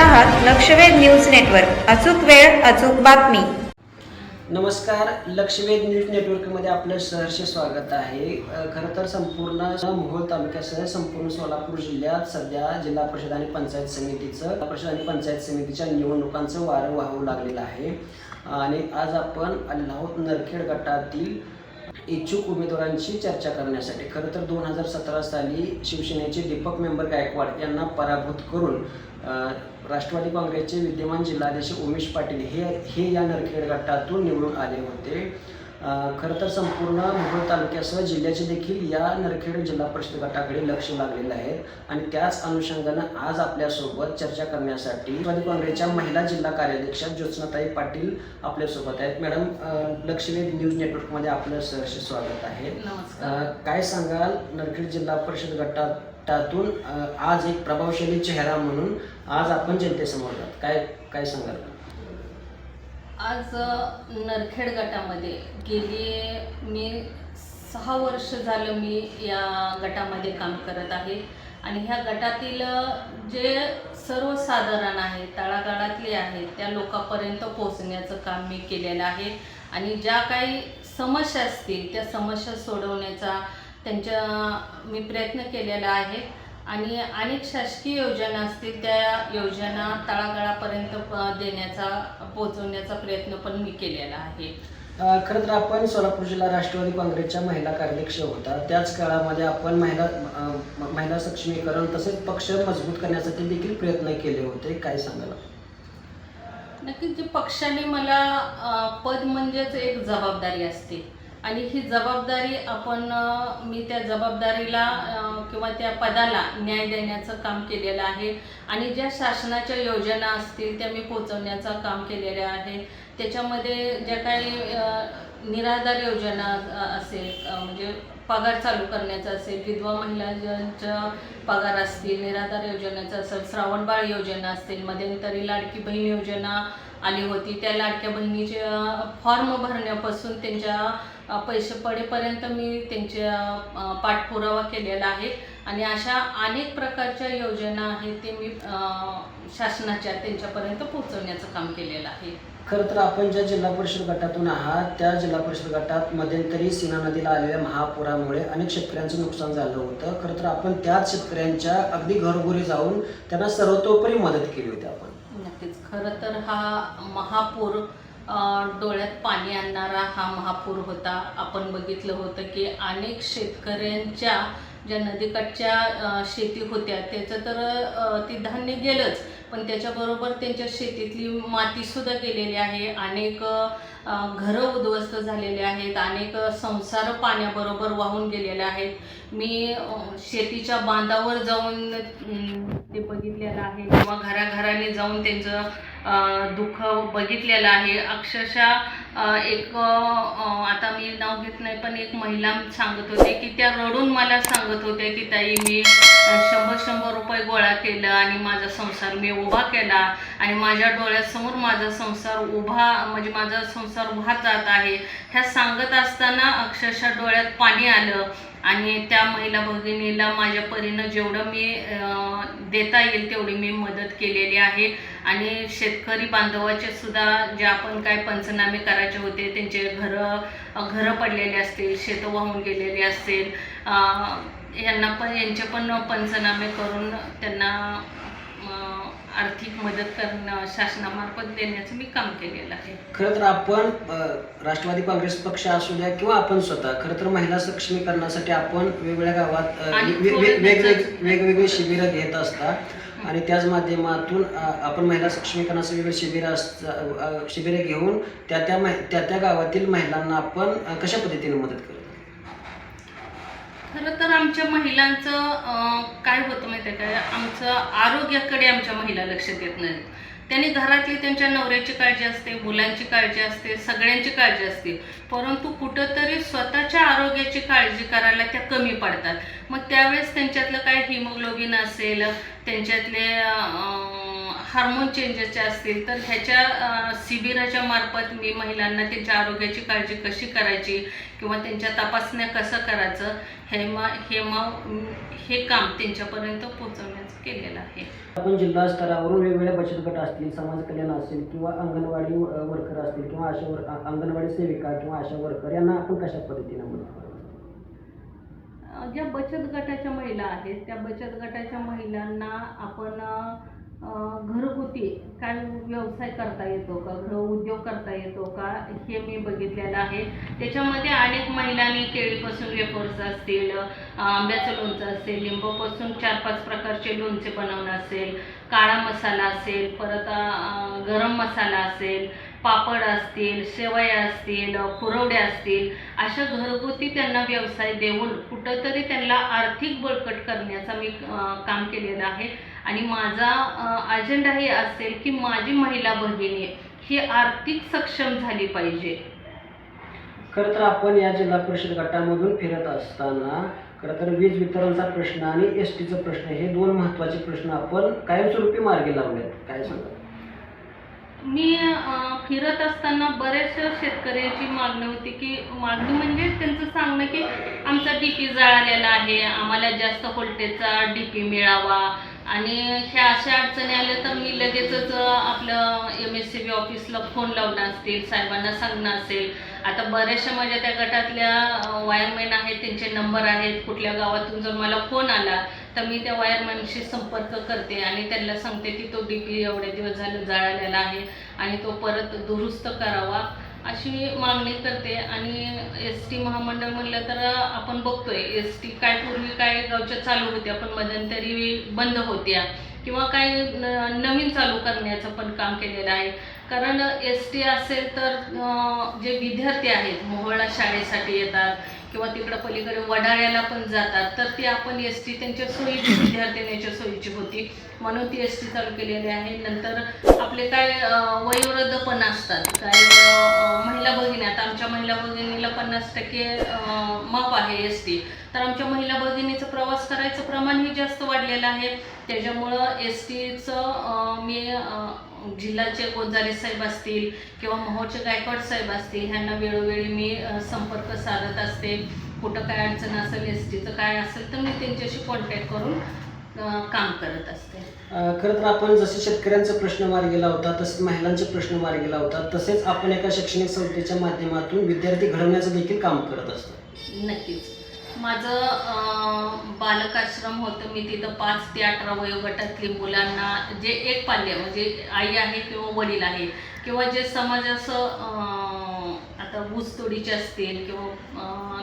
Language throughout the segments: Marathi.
आहात लक्षवेध न्यूज नेटवर्क. अचूक वेळ अचूक बातमी. नमस्कार लक्षवेध न्यूज नेटवर्कमध्ये आपलं सहर्ष स्वागत आहे. खरं तर संपूर्ण मोहोळ तालुक्यासह संपूर्ण सोलापूर जिल्ह्यात सध्या जिल्हा परिषद आणि पंचायत समितीचं जिल्हा परिषद आणि पंचायत समितीच्या निवडणुकांचं वारं वाहू लागलेलं आहे. आणि आज आपण आलेलो आहोत नरखेड गटातील इच्छुक उमेदवारांशी चर्चा करण्यासाठी. खरं तर दोन हजार सतरा साली शिवसेनेचे दीपक मेंबर गायकवाड यांना पराभूत करून राष्ट्रवादी काँग्रेसचे विद्यमान जिल्हाध्यक्ष उमेश पाटील हे हे या नरखेड गटातून निवडून आले होते. खरं तर संपूर्ण मोहोळ तालुक्यासह जिल्ह्याचे देखील या नरखेड जिल्हा परिषद गटाकडे लक्ष लागलेलं आहे. आणि त्याच अनुषंगानं आज आपल्यासोबत चर्चा करण्यासाठी राष्ट्रवादी काँग्रेसच्या महिला जिल्हा कार्याध्यक्षा ज्योत्स्नाताई पाटील आपल्यासोबत आहेत. मॅडम लक्षवेध न्यूज नेटवर्कमध्ये आपलं सहर्ष स्वागत आहे. काय सांगाल नरखेड जिल्हा परिषद गटातून आज एक प्रभावशाली चेहरा म्हणून आज आपण जनतेसमोर आहात. काय काय सांगाल? आज नरखेड गटामध्ये गेली मी सहा वर्ष झालं मी या गटामध्ये काम करत आहे. आणि ह्या गटातील जे सर्वसाधारण आहे तळागाळातले आहेत त्या लोकांपर्यंत पोहोचण्याचं काम मी केलेलं आहे. आणि ज्या काही समस्या असतील त्या समस्या सोडवण्याचा त्यांच्या मी प्रयत्न केलेला आहे. आणि अनेक शासकीय योजना असतील त्या योजना तळागाळापर्यंत प- देण्याचा पोचवण्याचा प्रयत्न पण मी केलेला आहे. खरं तर आपण सोलापूर जिल्हा राष्ट्रवादी काँग्रेसच्या महिला कार्याध्यक्ष होता. त्याच काळामध्ये आपण महिला महिला सक्षमीकरण तसेच पक्ष मजबूत करण्यासाठी देखील प्रयत्न केले होते. काय सांगाल? नक्कीच जे पक्षाने मला पद म्हणजेच एक जबाबदारी असते. आणि ही जबाबदारी आपण मी त्या जबाबदारीला किंवा त्या पदाला न्याय देण्याचं काम केलेलं आहे. आणि ज्या शासनाच्या योजना असतील त्या मी पोचवण्याचं काम केलेलं आहे. त्याच्यामध्ये ज्या काही निराधार योजना असेल म्हणजे पगार चालू करण्याचा असेल विधवा महिलांच्या पगार असतील निराधार योजनेचं असेल श्रावणबाळ योजना असतील मध्यंतरी लाडकी बहीण योजना आली होती त्या लाडक्या बहिणीच्या फॉर्म भरण्यापासून त्यांच्या पैसे पडेपर्यंत मी त्यांच्या पाठपुरावा केलेला आहे. आणि अशा अनेक प्रकारच्या योजना आहेत ते मी शासनाच्या त्यांच्यापर्यंत पोहोचवण्याचं काम केलेलं आहे. खरं तर आपण ज्या जिल्हा परिषद गटातून आहात त्या जिल्हा परिषद गटात मध्यंतरी सीना नदीला आलेल्या महापुरामुळे अनेक शेतकऱ्यांचं नुकसान झालं होतं. खरं तर आपण त्याच शेतकऱ्यांच्या अगदी घरोघरी जाऊन त्यांना सर्वतोपरी मदत केली होती आपण. नक्कीच. खरं तर हा महापूर डोळ्यात पाणी आणणारा हा महापूर होता. आपण बघितलं होतं की अनेक शेतकऱ्यांच्या ज्या नदीकाठच्या शेती होत्या त्याचं तर ती ते धान्य गेलंच. पण त्याच्याबरोबर त्यांच्या शेतीतली मातीसुद्धा गेलेली आहे. अनेक घरं उद्ध्वस्त झालेले आहेत. अनेक संसार पाण्याबरोबर वाहून गेलेले आहेत. मी शेतीच्या बांधावर जाऊन ते बघितलेलं आहे. किंवा घराघराने जाऊन त्यांचं दुःख बघितलेलं आहे. अक्षरशः एक आता मी नाव घेत नाही पण एक महिला सांगत होते की त्या रडून मला सांगत होत्या की ताई मी शंभर शंभर रुपये गोळा केलं आणि माझा संसार मी उभा केला आणि माझ्या डोळ्यासमोर माझा संसार उभा म्हणजे माझा संसार उभा जात आहे. ह्या सांगत असताना अक्षरशः डोळ्यात पाणी आलं. आणि त्या महिला भगिनीला माझ्या परीनं जेवढं मी देता येईल तेवढी मी मदत केलेली आहे. आणि शेतकरी बांधवाचे सुद्धा जे आपण काय पंचनामे करायचे होते त्यांचे घरं घरं पडलेले असतील शेतं वाहून गेलेली असतील यांना पण यांचे पण पंचनामे करून त्यांना आर्थिक मदत करणं शासनामार्फत देण्याचं मी काम केलेलं आहे. खरं तर आपण अ, राष्ट्रवादी काँग्रेस पक्ष असू द्या किंवा आपण स्वतः खरं तर महिला सक्षमीकरणासाठी आपण वेगवेगळ्या गावात अ, आणि वे- वे- थोडं वेगवेग त्याचं- वेगवेगळी शिबिरं घेत असतात आणि त्याच माध्यमातून अ, आपण महिला सक्षमीकरणाचे वेगवेगळे शिबिरं अस अ, शिबिरे घेऊन त्या त्या महि- त्या त्या गावातील महिलांना आपण अ, कशा पद्धतीने मदत करतो खरं तर आमच्या महिलांचं काय होतं माहिती आहे काय आमचं आरोग्याकडे आमच्या महिला लक्ष देत नाहीत. त्यांनी घरातली त्यांच्या नवऱ्याची काळजी असते मुलांची काळजी असते सगळ्यांची काळजी असते. परंतु कुठंतरी स्वतःच्या आरोग्याची काळजी करायला त्या कमी पडतात. मग त्यावेळेस त्यांच्यातलं काय हिमोग्लोबिन असेल त्यांच्यातले हार्मोन चेंजेसच्या असतील तर ह्याच्या शिबिराच्या मार्फत मी महिलांना त्यांच्या आरोग्याची काळजी कशी करायची किंवा त्यांच्या तपासण्या कसं करायचं हे मा हे मा हे काम त्यांच्यापर्यंत पोहोचवण्याचं केलेलं आहे. आपण जिल्हा स्तरावरून वेगवेगळ्या बचत गट असतील समाज कल्याण असेल किंवा अंगणवाडी वर्कर असतील किंवा आशा वर अंगणवाडी सेविका किंवा आशा वर्कर यांना आपण कशा पद्धतीने मदत ज्या बचत गटाच्या महिला आहेत त्या बचत गटाच्या महिलांना आपण घरगुती काय व्यवसाय करता येतो का? गृह उद्योग करता येतो का? हे मी बघितलेलं आहे. त्याच्यामध्ये अनेक महिलांनी केळीपासून वेफर्स असतील आंब्याचं लोणचं असेल लिंबापासून चार पाच प्रकारचे लोणचे बनवणं असेल काळा मसाला असेल परत गरम मसाला असेल पापड असतील शेवया असतील कुरवड्या असतील अशा घरगुती त्यांना व्यवसाय देऊन कुठंतरी त्यांना आर्थिक बळकट करण्याचा मी काम केलेलं आहे. आणि माझा अजेंडा हे असेल की माझी महिला भगिनी ही आर्थिक सक्षम झाली पाहिजे. खरं तर आपण या जिल्हा परिषद गटामधून फिरत असताना खरं तर वीज वितरणचा प्रश्न आणि एस टीचा प्रश्न हे दोन महत्त्वाचे प्रश्न आपण कायमस्वरूपी मार्गी लावलेत. काय सांगा मी फिरत असताना बऱ्याचशा शेतकऱ्यांची मागणी होती की मागणी म्हणजे त्यांचं सांगणं की आमचा डी पी जळालेला आहे आम्हाला जास्त व्होल्टेजचा डी पी मिळावा आणि ह्या अशा अडचणी आल्या तर मी लगेचच आपलं एम एस सी बी ऑफिसला फोन लावणं असतील साहेबांना सांगणं असेल. आता बऱ्याचशा माझ्या त्या गटातल्या वायरमॅन आहेत त्यांचे नंबर आहेत. कुठल्या गावातून जर मला फोन आला तर मी त्या वायरमॅनशी संपर्क करते आणि त्यांना सांगते की तो डी पी एवढे दिवस झालं जळालेला आहे आणि तो परत दुरुस्त करावा. अशी मागणी करते आणि एस टी महामंडळ म्हणलं तर आपण बघतोय एस टी काय पूर्वी काय गावच्या चालू होत्या पण मध्यंतरी बंद होत्या. किंवा काय नवीन चालू करण्याचं पण काम केलेलं आहे. कारण एस टी असेल तर जे विद्यार्थी आहेत मोहळा शाळेसाठी येतात किंवा तिकडं पलीकडे वडाळ्याला पण जातात तर ती आपण एस टी त्यांच्या सोयीची विद्यार्थिनीच्या सोयीची होती. म्हणून ती एस टी चालू केलेली आहे. नंतर आपले काय वयोवृद्ध पण असतात. काय महिला भगिनी आता आमच्या महिला भगिनीला पन्नास टक्के माप आहे एस टी तर आमच्या महिला भगिनीचं प्रवास करायचं प्रमाणही जास्त वाढलेलं आहे. त्याच्यामुळं एस टीचं मी जिल्ह्याचे गोंजारे साहेब असतील किंवा मोहोळचे गायकवाड साहेब असतील ह्यांना वेळोवेळी मी संपर्क साधत असते. कुठं काय अडचण असेल एस टीचं काय असेल तर मी त्यांच्याशी कॉन्टॅक्ट करून काम करत असते. खरं तर आपण जसे शेतकऱ्यांचा प्रश्न मार्गी लावता तसेच महिलांचे प्रश्न मार्गी लावता तसेच आपण एका शैक्षणिक संस्थेच्या माध्यमातून विद्यार्थी घडवण्याचं देखील काम करत असतो. नक्कीच. माझं बालकाश्रम होतं. मी तिथं पाच ते अठरा वयोगटातली मुलांना जे एक पाल्य म्हणजे आई आहे किंवा वडील आहे किंवा जे समाज असं आता ऊसतोडीचे असतील किंवा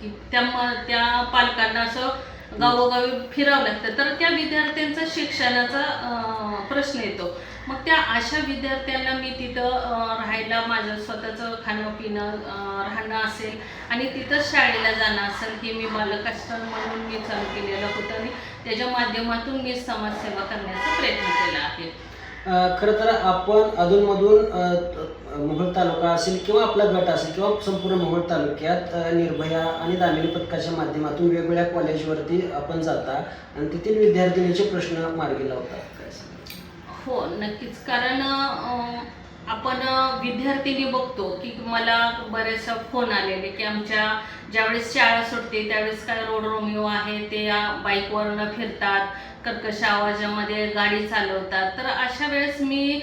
की त्या त्या पालकांना असं गावोगावी फिरावं लागतं. तर त्या विद्यार्थ्यांचा शिक्षणाचा प्रश्न येतो. मग त्या अशा विद्यार्थ्यांना मी तिथं राहायला माझं स्वतःचं खाणं पिणं राहणं असेल आणि तिथं शाळेला जाणं असेल हे मी बालकाश्रम म्हणून मी चालू केलेलं होतं आणि त्याच्या माध्यमातून मी समाजसेवा करण्याचा प्रयत्न केला आहे. खरं तर आपण अधूनमधून मोहोळ तालुका असेल किंवा आपला गट असेल किंवा संपूर्ण मोहोळ तालुक्यात निर्भया आणि दामिनी पथकाच्या माध्यमातून वेगवेगळ्या कॉलेजवरती आपण जाता आणि तेथील विद्यार्थिनीचे प्रश्न मार्गी लावतात हो नक्कीच. कारण आपण विद्यार्थिनी बघतो की मला बरेचसा फोन आलेले की आमच्या ज्यावेळेस शाळा सुटते त्यावेळेस काय रोड रोमिओ आहे ते या बाईकवरनं फिरतात. कर्कश आवाजामध्ये गाडी चालवतात. तर अशा वेळेस मी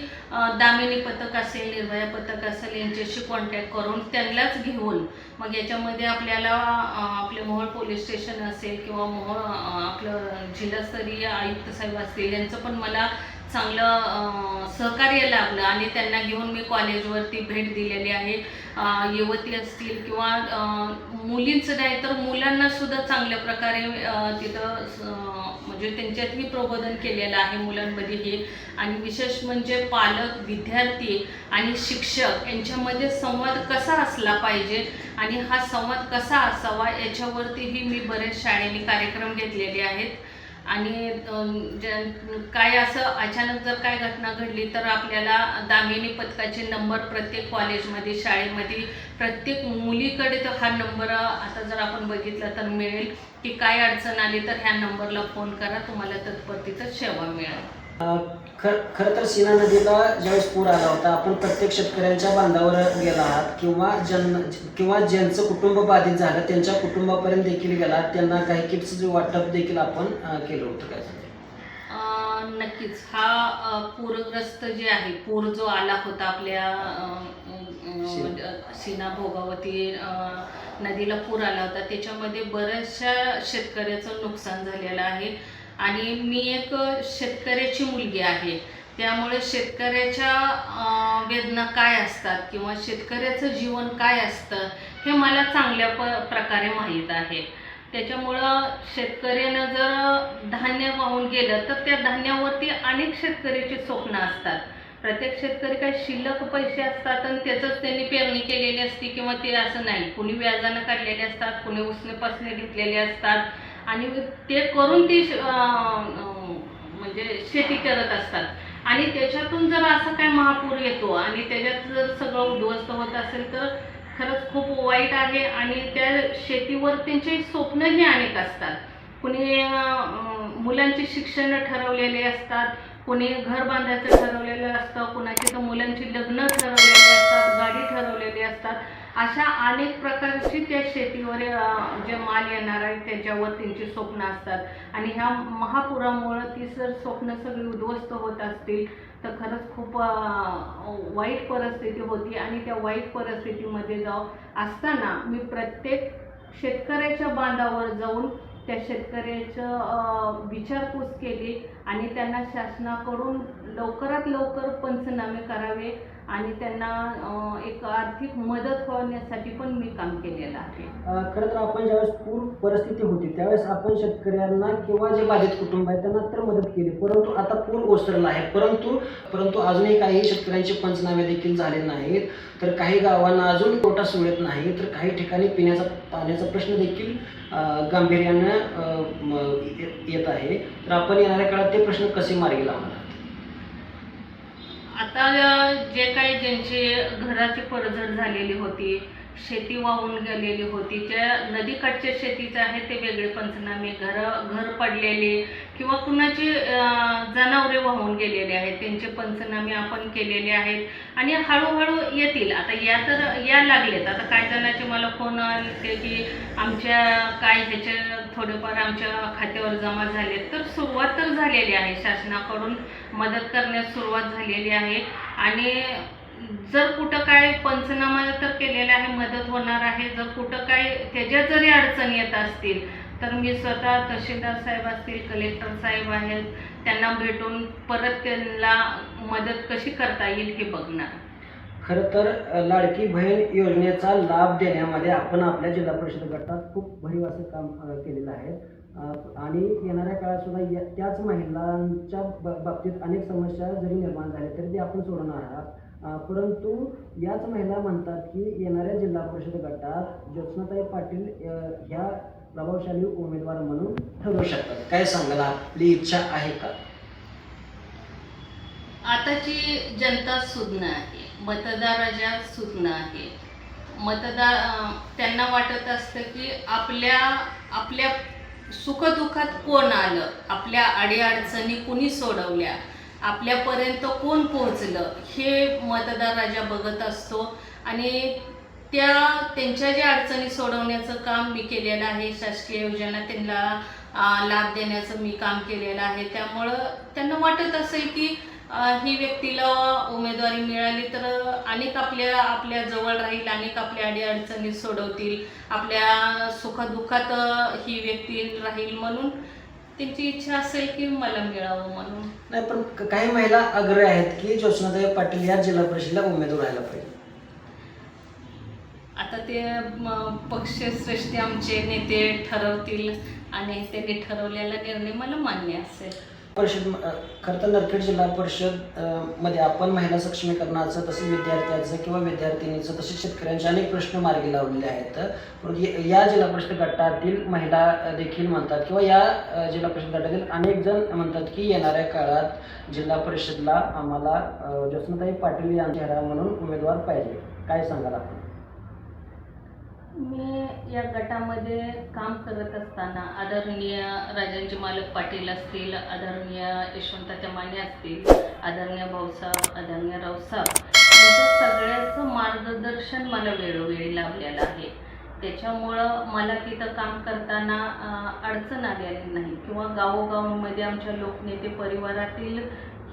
दामिनी पथक असेल निर्भया पथक असेल यांच्याशी कॉन्टॅक्ट करून त्यांनाच घेऊन मग याच्यामध्ये आपल्याला आपले मोहोळ पोलीस स्टेशन असेल किंवा मोहोळ आपलं जिल्हास्तरीय आयुक्त साहेब असतील यांचं पण मला चांगलं सहकार्य लाभलं आणि त्यांना घेऊन मी कॉलेजवरती भेट दिलेली आहे. युवती असतील किंवा मुलींचं नाही तर मुलांनासुद्धा चांगल्या प्रकारे तिथं म्हणजे त्यांच्यातही प्रबोधन केलेलं आहे मुलांमध्ये हे. आणि विशेष म्हणजे पालक विद्यार्थी आणि शिक्षक यांच्यामध्ये संवाद कसा असला पाहिजे आणि हा संवाद कसा असावा याच्यावरतीही मी बरेच शाळेने कार्यक्रम घेतलेले आहेत. आणि ज्या- काय असं अचानक जर काय घटना घडली तर आपल्याला दामिनी पथकाचे नंबर प्रत्येक कॉलेजमध्ये शाळेमध्ये प्रत्येक मुलीकडे तर हा नंबर आता जर आपण बघितला तर मिळेल. की काय अडचण आली तर ह्या नंबरला फोन करा तुम्हाला तत्परतेचं सेवा मिळेल. खर खरं तर सीना नदीला ज्यावेळेस पूर आला होता आपण प्रत्येक शेतकऱ्यांच्या बांधावर गेला आहात किंवा ज्यांना किंवा ज्यांचं कुटुंब बाधित झालं त्यांच्या कुटुंबापर्यंत देखील गेला त्यांना काही किट्स वाटप देखील आपण केलं होतं काय? नक्कीच. हा पूरग्रस्त जे आहे पूर जो आला होता आपल्या सीना. भोगावती नदीला पूर आला होता त्याच्यामध्ये बऱ्याचशा शेतकऱ्याचं नुकसान झालेलं आहे. आणि मी एक शेतकऱ्याची मुलगी आहे. त्यामुळे शेतकऱ्याच्या वेदना काय असतात किंवा शेतकऱ्याचं जीवन काय असतं हे मला चांगल्या प प्रकारे माहीत आहे. त्याच्यामुळं शेतकऱ्यानं जर धान्य वाहून गेलं तर त्या धान्यावरती अनेक शेतकऱ्याची स्वप्न असतात. प्रत्येक शेतकरी काही शिल्लक पैसे असतात आणि त्याचंच त्यांनी पेरणी केलेली असते किंवा ते असं नाही. कुणी व्याजानं काढलेले असतात कुणी उसने घेतलेले असतात. आणि ते करून ती म्हणजे शेती करत असतात. आणि त्याच्यातून जर असं काय महापूर येतो आणि त्याच्यात जर सगळं उद्ध्वस्त होत असेल तर खरंच खूप वाईट आहे आणि त्या शेतीवर त्यांचे स्वप्नही अनेक असतात. कुणी मुलांचे शिक्षण ठरवलेले असतात कुणी घर बांधायचं ठरवलेलं असतं कुणाची तर मुलांची लग्न ठरवलेली असतात गाडी ठरवलेली असतात. अशा अनेक प्रकारची त्या शेतीवर जे माल येणार आहे त्याच्यावर त्यांची स्वप्न असतात. आणि ह्या महापुरामुळं ती जर स्वप्न सगळी उद्ध्वस्त होत असतील तर खरंच खूप वाईट परिस्थिती होती. आणि त्या वाईट परिस्थितीमध्ये जाऊ असताना मी प्रत्येक शेतकऱ्याच्या बांधावर जाऊन त्या शेतकऱ्याचं विचारपूस केली. आणि त्यांना शासनाकडून लवकरात लवकर पंचनामे करावे. आणि त्यांना एक आर्थिक मदत होण्यासाठी पण मी काम केलेलं आहे. खरं तर आपण ज्यावेळेस पूर परिस्थिती होती त्यावेळेस आपण शेतकऱ्यांना किंवा जे बाधित कुटुंब आहे त्यांना तर मदत केली. परंतु आता पूर ओसरला आहे. परंतु परंतु अजूनही काही शेतकऱ्यांचे पंचनामे देखील झाले नाहीत. तर काही गावांना अजून तोटा मिळत नाही. तर काही ठिकाणी पिण्याचा पाण्याचा प्रश्न देखील गांभीर्यानं येत आहे. तर आपण येणाऱ्या काळात ते प्रश्न कसे मार्गी लावणार? आता जे काही ज्यांची घराची पडझड झालेली होती शेती वाहून गेलेली होती ज्या नदीकाठच्या शेतीचं आहे ते वेगळे पंचनामे घर घर पडलेले किंवा कुणाची जनावरे वाहून गेलेले आहेत त्यांचे पंचनामे आपण केलेले आहेत आणि हळूहळू येतील. आता या तर या लागलेत. आता काही जणांचे मला फोन आले की आमच्या काय ह्याच्या थोडेफार आमच्या खात्यावर जमा झाले तर सुरुवात तर झालेली आहे. शासनाकडून मदत करण्यास सुरुवात झालेली आहे. आणि जर कुठं काय पंचनामा तर केलेला आहे मदत होणार आहे. जर कुठं काय त्याच्यात जरी अडचणी येत असतील तर मी स्वतः तहसीलदार साहेब असतील कलेक्टर साहेब आहेत त्यांना भेटून परत त्यांना मदत कशी करता येईल हे बघणार. खरं तर लाडकी बहीण योजनेचा लाभ देण्यामध्ये आपण आपल्या जिल्हा परिषद गटात खूप भरीव असं काम केलेलं आहे. आणि येणाऱ्या काळात सुद्धा या त्याच महिलांच्या बाबतीत अनेक समस्या जरी निर्माण झाल्या तरी ते आपण सोडवणार आहात. परंतु याच महिला म्हणतात की येणाऱ्या जिल्हा परिषद गटात ज्योत्स्नाताई पाटील ह्या प्रभावशाली उमेदवार म्हणून ठरवू शकतात. काय सांगायला आपली इच्छा आहे का? आताची जनता सुज्ञ आहे. मतदाराच्या सूचना आहे मतदार त्यांना वाटत असतं की आपल्या आपल्या सुखदुःखात कोण आलं? आपल्या अडीअडचणी कुणी सोडवल्या? आपल्यापर्यंत कोण पोहोचलं? हे मतदार राजा बघत असतो. आणि त्या त्यांच्या ज्या अडचणी सोडवण्याचं काम मी केलेलं आहे शासकीय योजना त्यांना लाभ देण्याचं मी काम केलेलं आहे. त्यामुळं त्यांना वाटत असेल की ही व्यक्तीला उमेदवारी मिळाली तर अनेक आपल्या आपल्या जवळ राहील अनेक आपल्या अडीअडचणी सोडवतील. आपल्या सुखदुःखात ही व्यक्ती राहील म्हणून त्यांची इच्छा असेल की मला मिळावं म्हणून. नाही पण काही महिला आग्रह आहेत की ज्योत्स्नाताई पाटील या जिल्हा परिषदेला उमेदवार राहायला पाहिजे? आता ते पक्षश्रेष्ठी आमचे नेते ठरवतील आणि त्यांनी ठरवलेला निर्णय मला मान्य असेल. परिषद खरं तर नरखेड जिल्हा परिषदमध्ये आपण महिला सक्षमीकरणाचं तसेच विद्यार्थ्यांचं किंवा विद्यार्थिनीचं तसेच शेतकऱ्यांचे अनेक प्रश्न मार्गी लावलेले आहेत. परंतु या- जिल्हा परिषद गटातील महिला देखील म्हणतात किंवा या जिल्हा परिषद गटातील अनेक जण म्हणतात की येणाऱ्या काळात जिल्हा परिषदला आम्हाला अ, पाटील यांचा चेहरा म्हणून उमेदवार पाहिजे. काय सांगाल आपण? मी या गटामध्ये काम करत असताना आदरणीय राजांजी मालक पाटील असतील आदरणीय यशवंताच्या माने असतील आदरणीय भाऊसाहेब आदरणीय रावसाहेब यांच्या सगळ्याचं मार्गदर्शन मला वेळोवेळी लाभलेलं आहे. त्याच्यामुळं मला तिथं काम करताना अडचण आलेली नाही. किंवा गावोगावांमध्ये आमच्या लोकनेते परिवारातील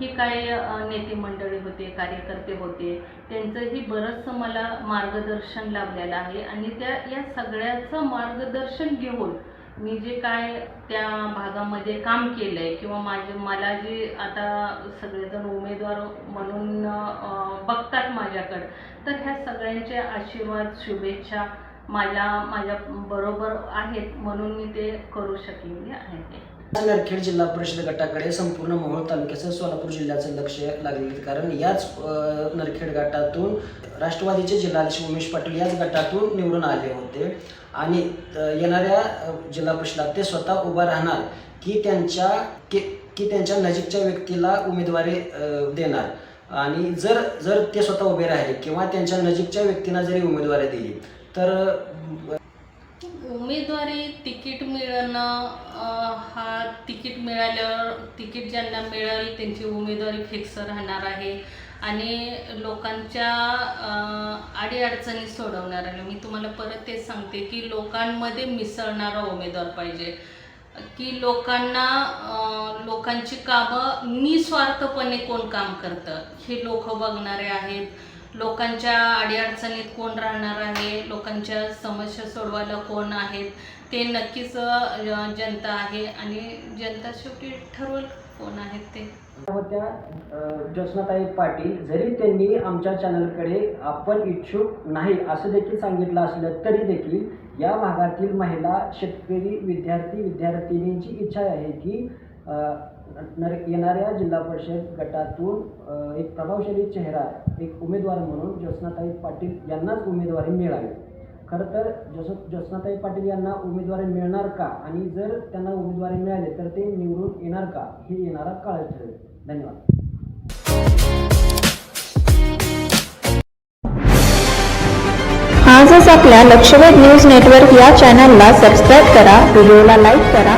ही काही नेते मंडळी होते कार्यकर्ते होते त्यांचंही बरंचसं मला मार्गदर्शन लाभलेलं आहे आणि त्या या सगळ्याचं मार्गदर्शन घेऊन मी जे काय त्या भागामध्ये काम केलं आहे किंवा माझे मला जे आता सगळेजण उमेदवार म्हणून बघतात माझ्याकडं तर ह्या सगळ्यांचे आशीर्वाद शुभेच्छा मला माझ्या बरोबर आहेत म्हणून मी ते करू शकलेले आहे. नरखेड जिल्हा परिषद गटाकडे संपूर्ण मोहोळ तालुक्याचं सोलापूर जिल्ह्याचं लक्ष लागलेलं कारण याच नरखेड गटातून राष्ट्रवादीचे जिल्हाध्यक्ष उमेश पाटील याच गटातून निवडून आले होते. आणि येणाऱ्या जिल्हा परिषदात ते स्वतः उभा राहणार की त्यांच्या की की त्यांच्या नजीकच्या व्यक्तीला उमेदवारी देणार. आणि जर जर ते स्वतः उभे राहिले किंवा त्यांच्या नजीकच्या व्यक्तींना जरी उमेदवारी दिली तर उमेदवारी तिकीट मिळणं हा तिकीट मिळाल्यावर तिकीट ज्यांना मिळेल त्यांची उमेदवारी फिक्स राहणार आहे. आणि लोकांच्या अडीअडचणी सोडवणार आहे. मी तुम्हाला परत तेच सांगते की लोकांमध्ये मिसळणारा उमेदवार पाहिजे. की लोकांना लोकांची कामं निस्वार्थपणे कोण काम करतं हे लोक बघणारे आहेत. लोकांच्या अडीअडचणीत कोण राहणार आहे लोकांच्या समस्या सोडवायला कोण आहेत ते नक्कीच जनता आहे. आणि जनता शेवटी ठरवल कोण आहेत ते. होत्या अ, ज्योत्स्नाताई पाटील. जरी त्यांनी आमच्या चॅनलकडे आपण इच्छुक नाही असं देखील सांगितलं असलं तरी देखील या भागातील महिला शेतकरी विद्यार्थी विद्यार्थिनींची इच्छा आहे की येणाऱ्या जिल्हा परिषद गटातून एक प्रभावशाली चेहरा एक उमेदवार म्हणून ज्योत्स्नाताई पाटील यांनाच उमेदवारी मिळावी. खरं तर जस ज्योत्स्नाताई पाटील यांना उमेदवारी मिळणार का? आणि जर त्यांना उमेदवारी मिळाली तर ते निवडून येणार का? हे येणारा काळच ठरेल. धन्यवाद. आजच आपल्या लक्षवेध न्यूज नेटवर्क या चॅनलला सबस्क्राईब करा व्हिडिओला लाईक करा